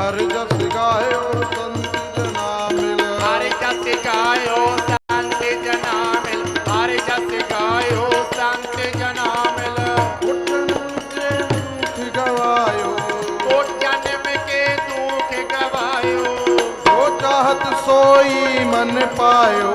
ਹਰ ਜਸ ਗਾਇਓ ਸੰਤ ਜਨਾ ਮਿਲ। ਹਰ ਜਸ ਗਾਇਓ ਸੰਤ ਜਨਾ ਮਿਲ। ਹਰ ਜਸ ਗਾਇਓ ਸੰਤ ਜਨਾ ਮਿਲ। ਉੱਠਣ ਗਵਾਇਓ। ਜਨਮ ਕੇ ਦੁਖ ਗਵਾਇਓ। ਜੋ ਚਾਹਤ ਸੋਈ ਮਨ ਪਾਇਓ।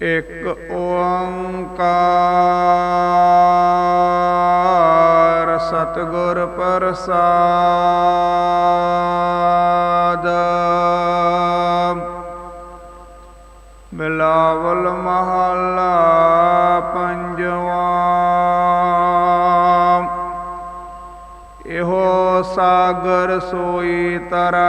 ਇੱਕ ਓੰਕਾਰ ਸਤਿਗੁਰ ਪ੍ਰਸਾਦ। ਬਿਲਾਵਲ ਮਹੱਲਾ ਪੰਜਵਾਂ। ਇਹੋ ਸਾਗਰ ਸੋਈ ਤਰੈ।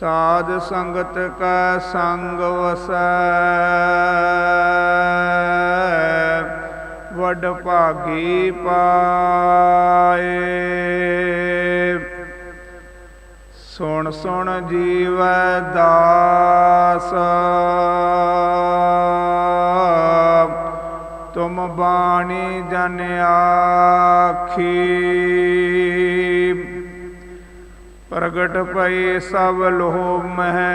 ਸਾਧ ਸੰਗਤ ਕਾ ਸੰਗ ਵਸੈ। ਵਡ ਭਾਗੀ ਪਾਏ। ਸੁਣ ਸੁਣ ਜੀਵ ਦਾਸ। ਤੁਮ ਬਾਣੀ ਜਨ ਆਖੀ। ਪ੍ਰਗਟ ਪਏ ਸਭ ਲੋਭ ਮਹਿ।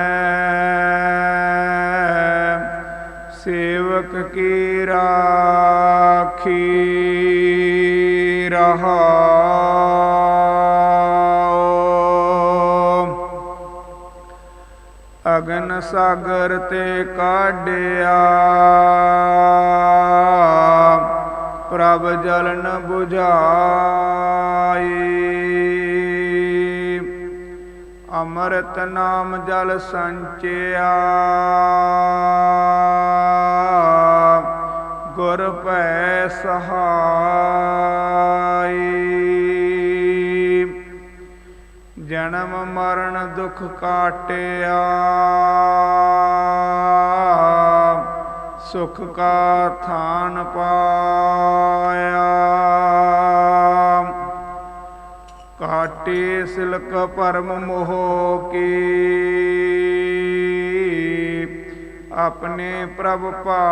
ਸੇਵਕ ਕੀ ਰਾਖੀ ਰਹਾਉ ਅਗਨ ਸਾਗਰ ਤੇ ਕਾਢਿਆ। ਪ੍ਰਭ ਜਲਨ 부ਝਾਈ ਅੰਮ੍ਰਿਤ ਨਾਮ ਜਲ ਸੰਚਿਆ। ਗੁਰ ਭੈ ਸਹਾਈ। ਜਨਮ ਮਰਨ ਦੁਖ ਕਾਟਿਆ। ਸੁਖ ਕਾ ਥਾਨ ਪਾਇਆ। ਕਾਟੇ ਸਿਲਕ ਪਰਮ ਮੋਹ ਕੀ। ਆਪਣੇ ਪ੍ਰਭ ਪਾਇਆ।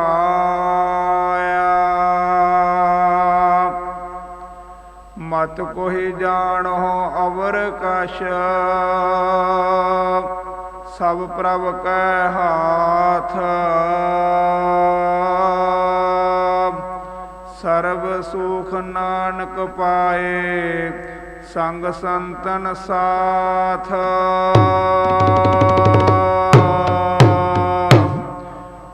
ਮਤ ਕੋਹੀ ਜਾਣੋ ਅਵਰ ਕਸ਼ ਸਭ ਪ੍ਰਭ ਕੈ ਹਾਥ। ਸਰਬ ਸੁਖ ਨਾਨਕ ਪਾਏ। ਸੰਗ ਸੰਤਨ ਸਾਥ।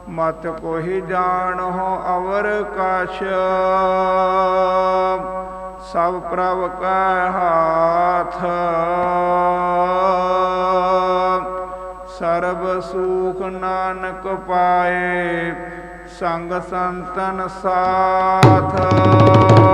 ਮਤ ਕੋਹਿ ਜਾਣੋ ਅਵਰ ਕਛ। ਸਭ ਪ੍ਰਭ ਕੈ ਹਾਥ। ਸਰਬ ਸੁਖ ਨਾਨਕ ਪਾਏ ਸੰਗ ਸੰਤਨ ਸਾਥ।